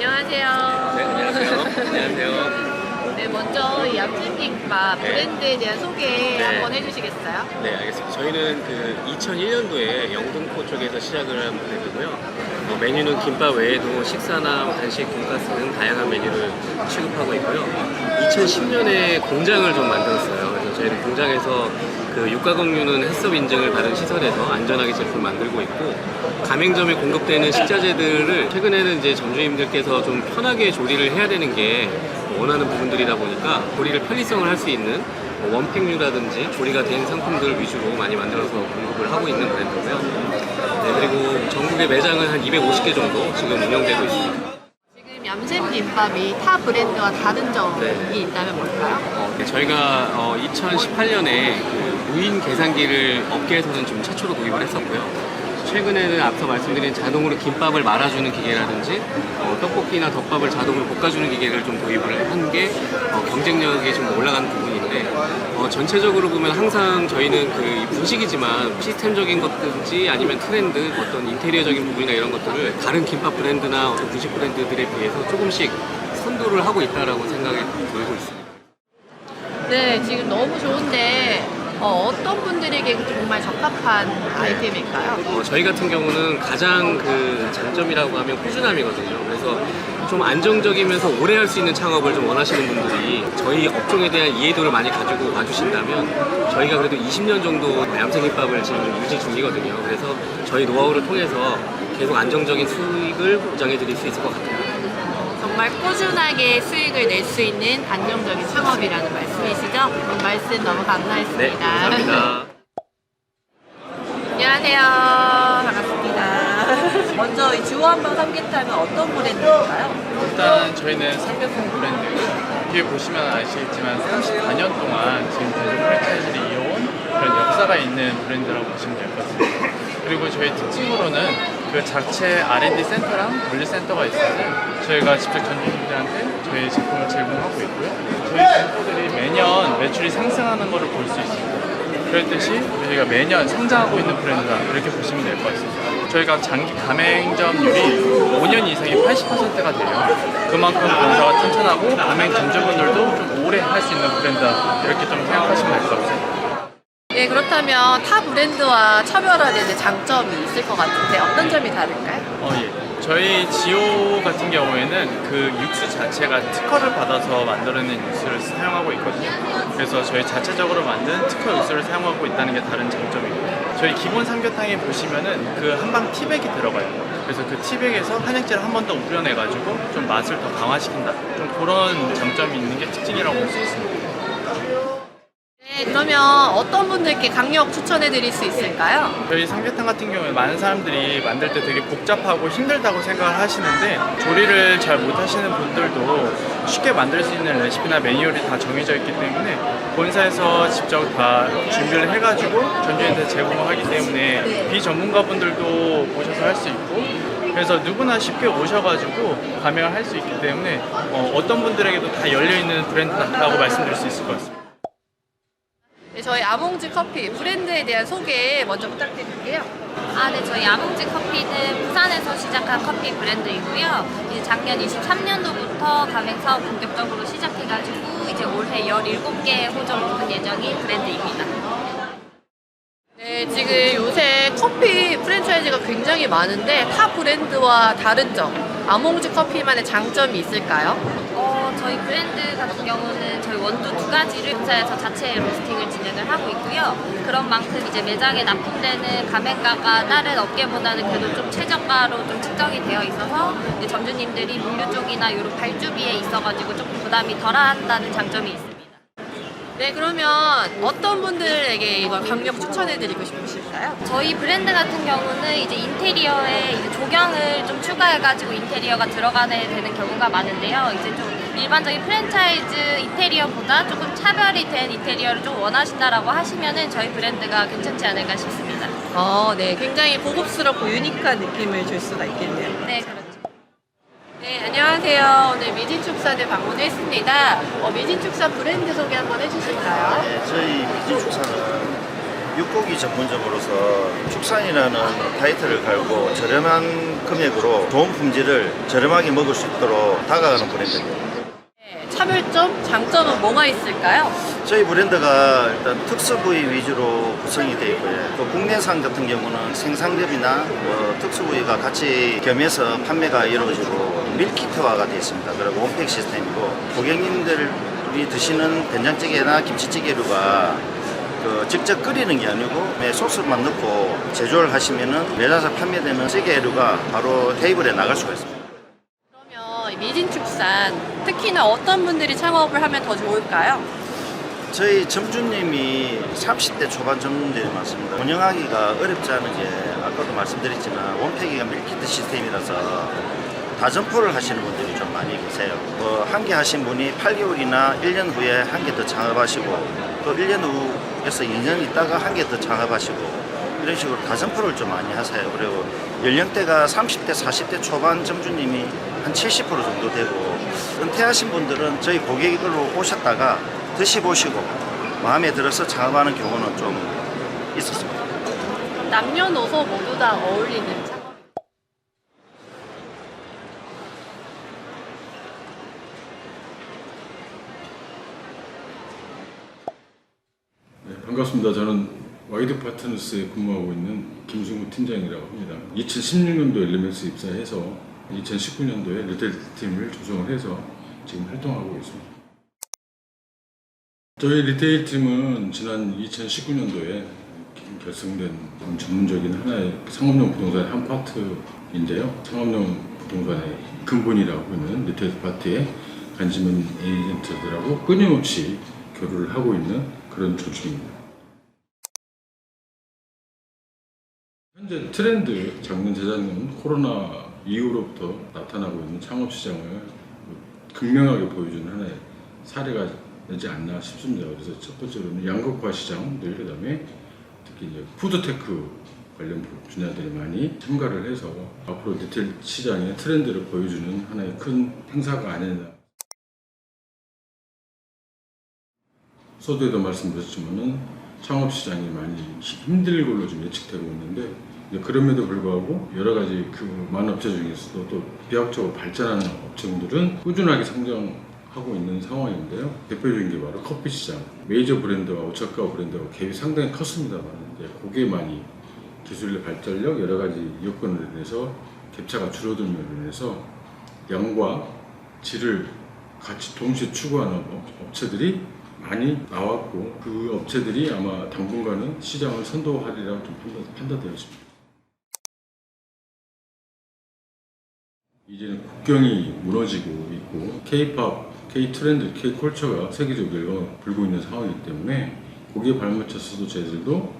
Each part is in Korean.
안녕하세요. 네, 안녕하세요. 안녕하세요. 네, 먼저 이 얌전님과 네. 브랜드에 대한 소개 네. 한번 해주시겠어요? 네, 알겠습니다. 저희는 그 2001년도에 영등포 쪽에서 시작을 한 브랜드고요. 어, 메뉴는 김밥 외에도 식사나 간식, 돈가스 등 다양한 메뉴를 취급하고 있고요. 2010년에 공장을 좀 만들었어요. 그래서 저희는 공장에서 그 육가공유는 해썹 인증을 받은 시설에서 안전하게 제품 만들고 있고 가맹점에 공급되는 식자재들을 최근에는 이제 점주님들께서 좀 편하게 조리를 해야 되는 게 원하는 부분들이다 보니까 조리를 편리성을 할 수 있는 뭐 원팩류라든지 조리가 된 상품들 위주로 많이 만들어서 공급을 하고 있는 브랜드고요. 네, 그리고 전국의 매장은 한 250개 정도 지금 운영되고 있습니다. 지금 얌생김밥이 타 브랜드와 다른 점이 네. 있다면 뭘까요? 어, 네, 저희가 2018년에 그 무인 계산기를 업계에서는 좀 최초로 도입을 했었고요. 최근에는 앞서 말씀드린 자동으로 김밥을 말아주는 기계라든지 어, 떡볶이나 덮밥을 자동으로 볶아주는 기계를 좀 도입을 한게 어, 경쟁력이 좀 올라가는 부분 인데 어, 전체적으로 보면 항상 저희는 그이 분식이지만 시스템적인 것든지 아니면 트렌드 어떤 인테리어적인 부분이나 이런 것들을 다른 김밥 브랜드나 어떤 분식 브랜드들에 비해서 조금씩 선도를 하고 있다라고 생각이 들고 있습니다. 네, 지금 너무 좋은데 어, 떤 분들에게 정말 적합한 아이템일까요? 어, 저희 같은 경우는 가장 그 장점이라고 하면 꾸준함이거든요. 그래서 좀 안정적이면서 오래 할 수 있는 창업을 좀 원하시는 분들이 저희 업종에 대한 이해도를 많이 가지고 와주신다면 저희가 그래도 20년 정도 얌생김밥을 지금 유지 중이거든요. 그래서 저희 노하우를 통해서 계속 안정적인 수익을 보장해 드릴 수 있을 것 같아요. 정말 꾸준하게 수익을 낼 수 있는 안정적인 창업이라는 말씀이시죠? 오늘 말씀 너무 감사했습니다. 네, 감사합니다. 안녕하세요. 반갑습니다. 먼저 이 주원방 삼계탕은 어떤 브랜드인가요? 일단 저희는 삼계탕 브랜드 뒤에 보시면 아시겠지만 34년 동안 지금 대중 프랜차이즈를 이어온 그런 역사가 있는 브랜드라고 보시면 될 것 같습니다. 그리고 저희 특징으로는 그 자체 R&D 센터랑 물류센터가 있어서 저희가 직접 전주분들한테 저희 제품을 제공하고 있고요. 저희店舗들이 매년 매출이 상승하는 것을 볼 수 있습니다. 그랬듯이 저희가 매년 성장하고 있는 브랜드다 이렇게 보시면 될 것 같습니다. 저희가 장기 가맹점률이 5년 이상이 80%가 돼요. 그만큼 본사가 튼튼하고 가맹 점주분들도 좀 오래 할 수 있는 브랜드다 이렇게 좀 생각하시면 될 것 같습니다. 네, 그렇다면 타 브랜드와 차별화되는 장점이 있을 것 같은데 어떤 점이 다를까요? 어, 예. 저희 지오 같은 경우에는 그 육수 자체가 특허를 받아서 만들어낸 육수를 사용하고 있거든요. 그래서 저희 자체적으로 만든 특허 육수를 사용하고 있다는 게 다른 장점이고요. 저희 기본 삼계탕에 보시면은 그 한방 티백이 들어가요. 그래서 그 티백에서 한약재를 한 번 더 우려내가지고 좀 맛을 더 강화시킨다. 좀 그런 장점이 있는 게 특징이라고 볼 수 있습니다. 네, 그러면 어떤 분들께 강력 추천해 드릴 수 있을까요? 저희 삼계탕 같은 경우에 많은 사람들이 만들 때 되게 복잡하고 힘들다고 생각을 하시는데 조리를 잘 못하시는 분들도 쉽게 만들 수 있는 레시피나 매뉴얼이 다 정해져 있기 때문에 본사에서 직접 다 준비를 해가지고 전주인한테 제공을 하기 때문에 비전문가분들도 오셔서 할 수 있고 그래서 누구나 쉽게 오셔가지고 가맹을 할 수 있기 때문에 어, 떤 분들에게도 다 열려있는 브랜드다라고 말씀드릴 수 있을 것 같습니다. 네, 저희 아몽즈 커피 브랜드에 대한 소개 먼저 부탁드릴게요. 아, 네, 저희 아몽지 커피는 부산에서 시작한 커피 브랜드이고요. 이제 작년 23년도부터 가맹 사업 본격적으로 시작해가지고 이제 올해 17개 호점 오픈 예정인 브랜드입니다. 네, 지금 요새 커피 프랜차이즈가 굉장히 많은데 타 브랜드와 다른 점, 아몽즈 커피만의 장점이 있을까요? 어, 저희 브랜드 같은 경우는 원두 두 가지를 본사에서 자체 로스팅을 진행을 하고 있고요. 그런 만큼 이제 매장에 납품되는 가맹가가 다른 업계보다는 그래도 좀 최저가로 좀 측정이 되어 있어서 이제 점주님들이 물류 쪽이나 이런 발주비에 있어가지고 조금 부담이 덜한다는 장점이 있습니다. 네, 그러면 어떤 분들에게 이걸 강력 추천해드리고 싶으실까요? 저희 브랜드 같은 경우는 이제 인테리어에 이제 조경을 좀 추가해가지고 인테리어가 들어가게 되는 경우가 많은데요. 이제 좀 일반적인 프랜차이즈 인테리어보다 조금 차별이 된 인테리어를 좀 원하신다라고 하시면은 저희 브랜드가 괜찮지 않을까 싶습니다. 어, 네, 굉장히 고급스럽고 유니크한 느낌을 줄 수가 있겠네요. 네, 그렇죠. 네, 안녕하세요. 오늘 미진축산에 방문했습니다. 어, 미진축산 브랜드 소개 한번 해주실까요? 네, 저희 미진축산은 육고기 전문점으로서 축산이라는 타이틀을 갈고 저렴한 금액으로 좋은 품질을 저렴하게 먹을 수 있도록 다가가는 브랜드입니다. 네, 차별점, 장점은 뭐가 있을까요? 저희 브랜드가 일단 특수 부위 위주로 구성이 되어 있고요. 또 국내산 같은 경우는 생산겹이나 뭐 특수 부위가 같이 겸해서 판매가 이루어지고 밀키트화가 되어 있습니다. 그리고 원팩 시스템이고 고객님들이 드시는 된장찌개나 김치찌개류가 그 직접 끓이는 게 아니고 네, 소스만 넣고 제조를 하시면은 매장에서 판매되는 찌개류가 바로 테이블에 나갈 수가 있습니다. 미진축산 특히나 어떤 분들이 창업을 하면 더 좋을까요? 저희 점주님이 30대 초반 점주님들이 많습니다. 운영하기가 어렵지 않은 게 아까도 말씀드렸지만 원팩이가 밀키트 시스템이라서 다점포를 하시는 분들이 좀 많이 계세요. 뭐 한 개 하신 분이 8개월이나 1년 후에 한 개 더 창업하시고 또 1년 후에서 2년 있다가 한 개 더 창업하시고 이런 식으로 다점포를 좀 많이 하세요. 그리고 연령대가 30대, 40대 초반 점주님이 한 70% 정도 되고 은퇴하신 분들은 저희 고객으로 오셨다가 드셔보시고 마음에 들어서 창업하는 경우는 좀 있었습니다. 남녀노소 모두 다 어울리는 창업. 네, 반갑습니다. 저는 와이드 파트너스에 근무하고 있는 김승우 팀장이라고 합니다. 2016년도 엘리멘스 입사해서 2019년도에 리테일 팀을 조성을 해서 지금 활동하고 있습니다. 저희 리테일 팀은 지난 2019년도에 결성된 좀 전문적인 하나의 상업용 부동산의 한 파트인데요. 상업용 부동산의 근본이라고 하는 리테일 파트에 관심 있는 에이전트들하고 끊임없이 교류를 하고 있는 그런 조직입니다. 현재 트렌드 작년 재작년 코로나 이후로부터 나타나고 있는 창업 시장을 극명하게 보여주는 하나의 사례가 되지 않나 싶습니다. 그래서 첫 번째로는 양극화 시장들 그다음에 특히 이제 푸드테크 관련 분야들이 많이 참가를 해서 앞으로 리테일 시장의 트렌드를 보여주는 하나의 큰 행사가 아니냐. 서두에도 말씀드렸지만은 창업 시장이 많이 힘들 걸로 좀 예측되고 있는데 그럼에도 불구하고 여러 가지 그 많은 업체 중에서도 또 비약적으로 발전하는 업체들은 꾸준하게 성장하고 있는 상황인데요. 대표적인 게 바로 커피 시장. 메이저 브랜드와 오차카 브랜드가 갭이 상당히 컸습니다만 그게 많이 기술의 발전력 여러 가지 여건으로 인해서 갭차가 줄어들므로 인해서 양과 질을 같이 동시에 추구하는 업- 업체들이 많이 나왔고 그 업체들이 아마 당분간은 시장을 선도하리라고 좀 판단, 판단되어 있습니다. 이제는 국경이 무너지고 있고 K-팝, K-트렌드, K-컬처가 세계적으로 불고 있는 상황이기 때문에 거기에 발맞춰서도 저희들도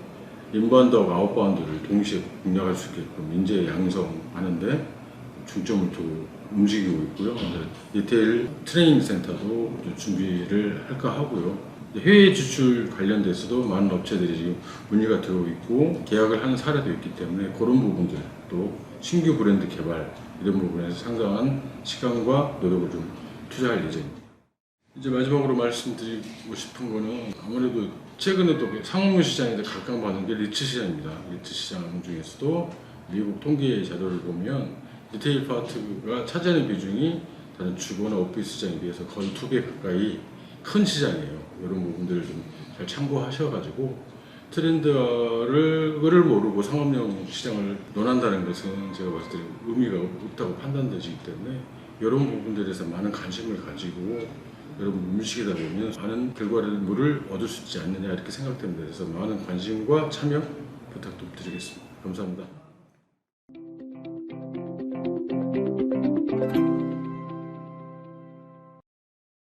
인바운드와 아웃바운드를 동시에 공략할 수 있게끔 인재 양성하는데 중점을 두고 움직이고 있고요. 리테일 트레이닝 센터도 준비를 할까 하고요. 해외 진출 관련돼서도 많은 업체들이 지금 문의가 들어오고 있고 계약을 하는 사례도 있기 때문에 그런 부분들도 신규 브랜드 개발 이런 부분에서 상당한 시간과 노력을 좀 투자할 예정입니다. 이제 마지막으로 말씀드리고 싶은 거는 아무래도 최근에도 상업용 시장에 각광받는 게 리츠 시장입니다. 리츠 시장 중에서도 미국 통계 자료를 보면 리테일 파트가 차지하는 비중이 다른 주거나 오피스 시장에 비해서 거의 두 배 가까이 큰 시장이에요. 이런 부분들을 좀 잘 참고하셔가지고 트렌드를 를 모르고 상업용 시장을 논한다는 것은 제가 봤을 때 의미가 없다고 판단되시기 때문에 이런 부분들에서 많은 관심을 가지고 여러분 움직이다 보면 많은 결과물을 얻을 수 있지 않느냐 이렇게 생각됩니다. 그래서 많은 관심과 참여 부탁 좀 드리겠습니다. 감사합니다.